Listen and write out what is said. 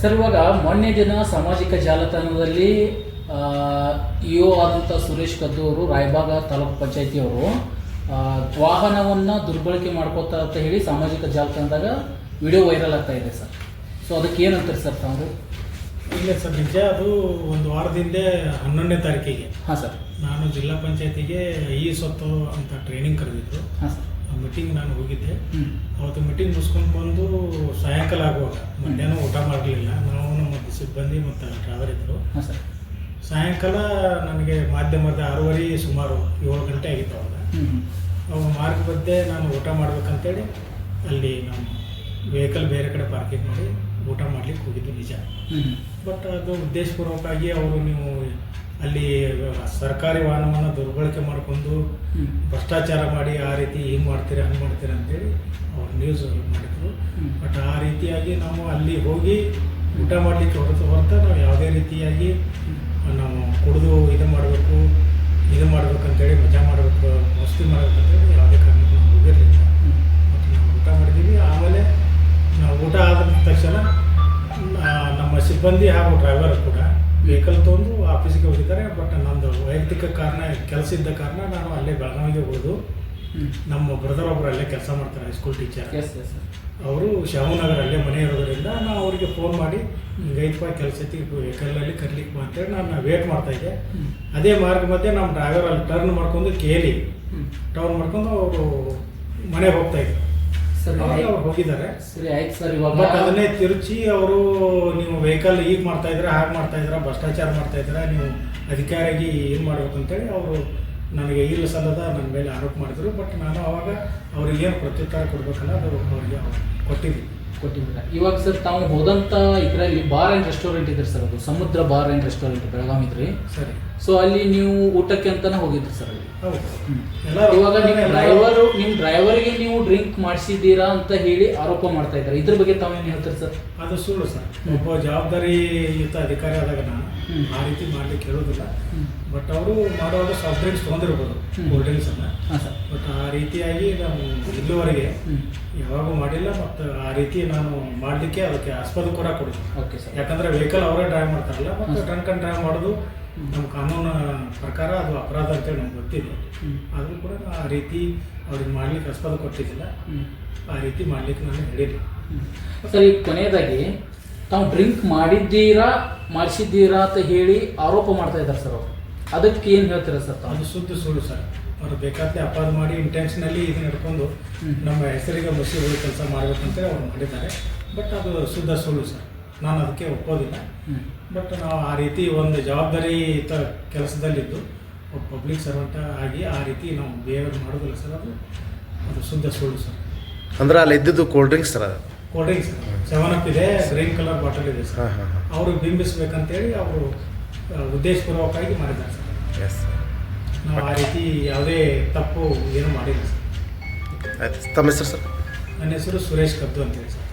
Sir ಇವಾಗ ಮೊನ್ನೆ ದಿನ ಸಾಮಾಜಿಕ ಜಾಲತಾಣದಲ್ಲಿ ಇಒ ಆದಂಥ ಸುರೇಶ್ ಕದ್ದು ಅವರು ರಾಯಬಾಗ ತಾಲೂಕು ಪಂಚಾಯತಿಯವರು ವಾಹನವನ್ನು ದುರ್ಬಳಕೆ ಮಾಡ್ಕೋತಾ ಅಂತ ಹೇಳಿ ಸಾಮಾಜಿಕ ಜಾಲತಾಣದಾಗ ವಿಡಿಯೋ ವೈರಲ್ ಆಗ್ತಾ ಇದೆ ಸರ್. ಸೊ ಅದಕ್ಕೆ ಏನಂತಾರೆ ಸರ್ ತಾವು? ಇಲ್ಲ ಸರ್ ನಿಜ ಅದು ಒಂದು ವಾರದಿಂದ ಹನ್ನೊಂದನೇ ತಾರೀಕಿಗೆ. ಹಾಂ ಸರ್. ನಾನು ಜಿಲ್ಲಾ ಪಂಚಾಯತಿಗೆ ಈ ಸೊತ್ತು ಅಂತ ಟ್ರೈನಿಂಗ್ ಕರೆದಿದ್ದು. ಹಾಂ ಸರ್. ಮೀಟಿಂಗ್ ನಾನು ಹೋಗಿದ್ದೆ. ಅವತ್ತು ಮೀಟಿಂಗ್ ಮುಗಿಸ್ಕೊಂಡು ಬಂದು ಸಾಯಂಕಾಲ ಆಗುವಾಗ. ಮಧ್ಯಾಹ್ನ ಊಟ ಮಾಡಲಿಲ್ಲ. ನಾವು ನಮ್ಮ ಸಿಬ್ಬಂದಿ ಮತ್ತು ಡ್ರೈವರ್ ಇದ್ದರು ಸಾಯಂಕಾಲ ನನಗೆ ಮಾಧ್ಯಮದ ಆರೂವರೆ ಸುಮಾರು ಏಳು ಗಂಟೆ ಆಗಿತ್ತು ಅವಾಗ. ಅವಾಗ ಮಾರ್ಗ ಮಧ್ಯೆ ನಾನು ಊಟ ಮಾಡ್ಬೇಕಂತೇಳಿ ಅಲ್ಲಿ ನಮ್ಮ ವೆಹಿಕಲ್ ಬೇರೆ ಕಡೆ ಪಾರ್ಕಿಂಗ್ ಮಾಡಿ ಊಟ ಮಾಡ್ಲಿಕ್ಕೆ ಹೋಗಿದ್ದು ನಿಜ. ಬಟ್ ಅದು ಉದ್ದೇಶಪೂರ್ವಕವಾಗಿ ಅವರು ನೀವು ಅಲ್ಲಿ ಸರ್ಕಾರಿ ವಾಹನವನ್ನು ದುರ್ಬಳಕೆ ಮಾಡಿಕೊಂಡು ಭ್ರಷ್ಟಾಚಾರ ಮಾಡಿ ಆ ರೀತಿ ಹಿಂಗೆ ಮಾಡ್ತೀರಿ ಹಂಗೆ ಮಾಡ್ತೀರಿ ಅಂತೇಳಿ ಅವ್ರು ನ್ಯೂಸ್ ಮಾಡಿದರು. ಬಟ್ ಆ ರೀತಿಯಾಗಿ ನಾವು ಅಲ್ಲಿ ಹೋಗಿ ಊಟ ಮಾಡಲಿಕ್ಕೆ ಹೊರತು ಹೊರತು ನಾವು ಯಾವುದೇ ರೀತಿಯಾಗಿ ನಾವು ಕುಡಿದು ಇದು ಮಾಡಬೇಕು ಇದು ಮಾಡ್ಬೇಕಂತೇಳಿ ಮಜಾ ಮಾಡಬೇಕು ಮಸ್ತಿ ಮಾಡ್ಬೇಕಂತೇಳಿ ಯಾವುದೇ ಕಾರಣಕ್ಕೂ ನಾವು ಹೋಗಿರಲಿಲ್ಲ. ಮತ್ತು ನಾವು ಊಟ ಮಾಡಿದ್ದೀವಿ ಆಮೇಲೆ ನಾವು ಊಟ ಆದ ತಕ್ಷಣ ನಮ್ಮ ಸಿಬ್ಬಂದಿ ಹಾಗೂ ಡ್ರೈವರ್ ಕೂಡ ವೆಹಿಕಲ್ ತೊಗೊಂಡು ಆಫೀಸಿಗೆ ಹೋಗಿದ್ದಾರೆ ಬಟ್ ನಂದು ವೈಯಕ್ತಿಕ ಕಾರಣ ಕೆಲಸ ಇದ್ದ ಕಾರಣ ನಾನು ಅಲ್ಲೇ ಬೆಳಗಾವಿಗೆ ಹೋಗೋದು ನಮ್ಮ ಬ್ರದರ್ ಒಬ್ಬರು ಅಲ್ಲೇ ಕೆಲಸ ಮಾಡ್ತಾರೆ ಹೈಸ್ಕೂಲ್ ಟೀಚರ್ ಅವರು ಶಾಮನಗರ ಅಲ್ಲೇ ಮನೆ ಇರೋದ್ರಿಂದ ನಾನು ಅವರಿಗೆ ಫೋನ್ ಮಾಡಿ ಹಿಂಗೈತಪ್ಪ ಕೆಲಸ ಐತಿ ವೆಹಿಕಲಲ್ಲಿ ಕರ್ಲಿಕ್ಕೆ ಮಾಡ್ತೇವೆ ಅಂತೇಳಿ ನಾನು ವೇಟ್ ಮಾಡ್ತಾ ಇದ್ದೆ. ಅದೇ ಮಾರ್ಗ ಮಧ್ಯೆ ನಮ್ಮ ಡ್ರೈವರ್ ಅಲ್ಲಿ ಟರ್ನ್ ಮಾಡ್ಕೊಂಡು ಕೇಳಿ ಟರ್ನ್ ಮಾಡ್ಕೊಂಡು ಅವರು ಮನೆಗೆ ಹೋಗ್ತಾ ಇದ್ರು. ಸರಿ ಅವ್ರು ಹೋಗಿದ್ದಾರೆ. ಸರಿ ಆಯ್ತು ಸರ್ ಇವಾಗ ಬಟ್ ಅದನ್ನೇ ತಿರುಚಿ ಅವರು ನೀವು ವೆಹಿಕಲ್ ಈಗ ಮಾಡ್ತಾ ಇದ್ರ ಹಾಗೆ ಮಾಡ್ತಾ ಇದ್ರ ಭ್ರಷ್ಟಾಚಾರ ಮಾಡ್ತಾ ಇದ್ರ ನೀವು ಅಧಿಕಾರಿಯಾಗಿ ಏನು ಮಾಡ್ಬೇಕು ಅಂತೇಳಿ ಅವರು ನನಗೆ ಇಲ್ಲ ಸಲ್ಲದ ನನ್ನ ಮೇಲೆ ಆರೋಪ ಮಾಡಿದ್ರು. ಬಟ್ ನಾನು ಅವಾಗ ಅವ್ರಿಗೆ ಏನು ಪ್ರತ್ಯುತ್ತರ ಕೊಡ್ಬೇಕಲ್ಲ ಅದು ಅವರಿಗೆ ಕೊಟ್ಟಿದ್ದೆ ಕೊಟ್ಟಿದ್ದೀರಾ. ಇವಾಗ ಸರ್ ತಾವು ಹೋದಂಥ ಇದರಲ್ಲಿ ಬಾರ್ ಆ್ಯಂಡ್ ರೆಸ್ಟೋರೆಂಟ್ ಇದ್ರಿ ಸರ್ ಅದು. ಸಮುದ್ರ ಬಾರ್ ಆ್ಯಂಡ್ ರೆಸ್ಟೋರೆಂಟ್ ಬೆಳಗಾವಿ ಇದ್ರಿ. ಸರಿ. ಸೊ ಅಲ್ಲಿ ನೀವು ಊಟಕ್ಕೆ ಅಂತಾನೆ ಹೋಗಿದ್ರಿ ಸರ್ ಅಲ್ಲಿ. ಇವಾಗ ನಿಮ್ಮ ಡ್ರೈವರು ನಿಮ್ಮ ಡ್ರೈವರ್ಗೆ ನೀವು ಡ್ರಿಂಕ್ ಮಾಡಿಸಿದ್ದೀರಾ ಅಂತ ಹೇಳಿ ಆರೋಪ ಮಾಡ್ತಾ ಇದ್ದಾರೆ. ಇದ್ರ ಬಗ್ಗೆ ತಾವೇನು ಹೇಳ್ತೀರಿ ಸರ್? ಅದು ಸುಳ್ಳು ಸರ್. ಒಬ್ಬ ಜವಾಬ್ದಾರಿಯುತ ಅಧಿಕಾರಿ ಆದಾಗ. ಆ ರೀತಿ ಮಾಡ್ಲಿಕ್ಕೆ ಹೇಳೋದಿಲ್ಲ. ಬಟ್ ಅವರು ಮಾಡುವಾಗ ಸಾಫ್ಟ್ ಡ್ರಿಂಕ್ಸ್ ತೊಗೊಂಡಿರ್ಬೋದು ಕೋಲ್ಡ್ ಅನ್ನ. ಬಟ್ ಆ ರೀತಿಯಾಗಿ ನಾವು ಇಲ್ಲಿವರೆಗೆ ಯಾವಾಗೂ ಮಾಡಿಲ್ಲ ಮತ್ತು ಆ ರೀತಿ ನಾನು ಮಾಡಲಿಕ್ಕೆ ಅದಕ್ಕೆ ಆಸ್ಪದ ಕೂಡ ಕೊಡ್ತೀನಿ ಓಕೆ ಸರ್. ಯಾಕಂದ್ರೆ ವೆಹಿಕಲ್ ಅವರೇ ಡ್ರೈವ್ ಮಾಡ್ತಾರಲ್ಲ ಮತ್ತು. ಡ್ರಂಕ್ ಅಂಡ್ ಡ್ರೈವ್ ಮಾಡೋದು ನಮ್ಮ ಕಾನೂನು ಪ್ರಕಾರ ಅದು ಅಪರಾಧ ಅಂತೇಳಿ ನಮ್ಗೆ ಗೊತ್ತಿದೆ. ಆದರೂ ಕೂಡ ಆ ರೀತಿ ಅವ್ರಿಗೆ ಮಾಡ್ಲಿಕ್ಕೆ ಆಸ್ಪದ ಕೊಟ್ಟಿದ್ದಿಲ್ಲ. ಆ ರೀತಿ ಮಾಡ್ಲಿಕ್ಕೆ ನಾನು ಹೇಳಿಲ್ಲ. ಸರ್ ಈಗ ಕೊನೆಯದಾಗಿ ತಾವು ಡ್ರಿಂಕ್ ಮಾಡಿದ್ದೀರಾ ಮಾಡಿಸಿದ್ದೀರಾ ಅಂತ ಹೇಳಿ ಆರೋಪ ಮಾಡ್ತಾ ಇದ್ದಾರೆ ಸರ್ ಅವರು. ಅದಕ್ಕೆ ಏನು ಹೇಳ್ತೀರಾ ಸರ್ ತಾವು? ಅದು ಶುದ್ಧ ಸುಳ್ಳು ಸರ್. ಅವ್ರು ಬೇಕಾದ್ರೆ ಅಪಾದ ಮಾಡಿ ಇಂಟೆನ್ಷನಲ್ಲಿ ಇದನ್ನ ಹಿಡ್ಕೊಂಡು ನಮ್ಮ ಹೆಸರಿಗೆ ಮಸಿ ಹೋಗಿ ಕೆಲಸ ಮಾಡ್ಬೇಕಂತೇಳಿ ಅವ್ರು ಮಾಡಿದ್ದಾರೆ. ಬಟ್ ಅದು ಶುದ್ಧ ಸುಳ್ಳು ಸರ್. ನಾನು ಅದಕ್ಕೆ ಒಪ್ಪೋದಿಲ್ಲ. ಬಟ್ ನಾವು ಆ ರೀತಿ ಒಂದು ಜವಾಬ್ದಾರಿ ಜವಾಬ್ದಾರಿಯುತ ಕೆಲಸದಲ್ಲಿದ್ದು ಒಬ್ಬ ಪಬ್ಲಿಕ್ ಸರ್ವೆಂಟ್ ಆಗಿ ಆ ರೀತಿ ನಾವು ಬಿಹೇವಿಯರ್ ಮಾಡೋದಿಲ್ಲ ಸರ್. ಅದು ಅದು ಶುದ್ಧ ಸುಳ್ಳು ಸರ್. ಅಂದ್ರೆ ಅಲ್ಲಿ ಇದ್ದಿದ್ದು ಕೋಲ್ಡ್ ಡ್ರಿಂಕ್ಸ್ ಸರ್ ಅದು? ಕೋಲ್ಡ್ ಡ್ರಿಂಕ್ಸ್ ಸೆವೆನ್ ಅಪ್ ಇದೆ ಗ್ರೀನ್ ಕಲರ್ ಬಾಟಲ್ ಇದೆ ಸರ್. ಅವರು ಬಿಂಬಿಸ್ಬೇಕಂತೇಳಿ ಅವರು ಉದ್ದೇಶಪೂರ್ವಕವಾಗಿ ಮಾಡಿದ್ದಾರೆ ಸರ್. ಎಸ್ ನಾವು ಆ ರೀತಿ ಯಾವುದೇ ತಪ್ಪು ಏನು ಮಾಡಿಲ್ಲ ಸರ್. ಆಯ್ತು ತಮ್ಮ ಹೆಸರು ಸರ್? ನನ್ನ ಹೆಸರು ಸುರೇಶ್ ಕದ್ದು ಅಂತೇಳಿ ಸರ್.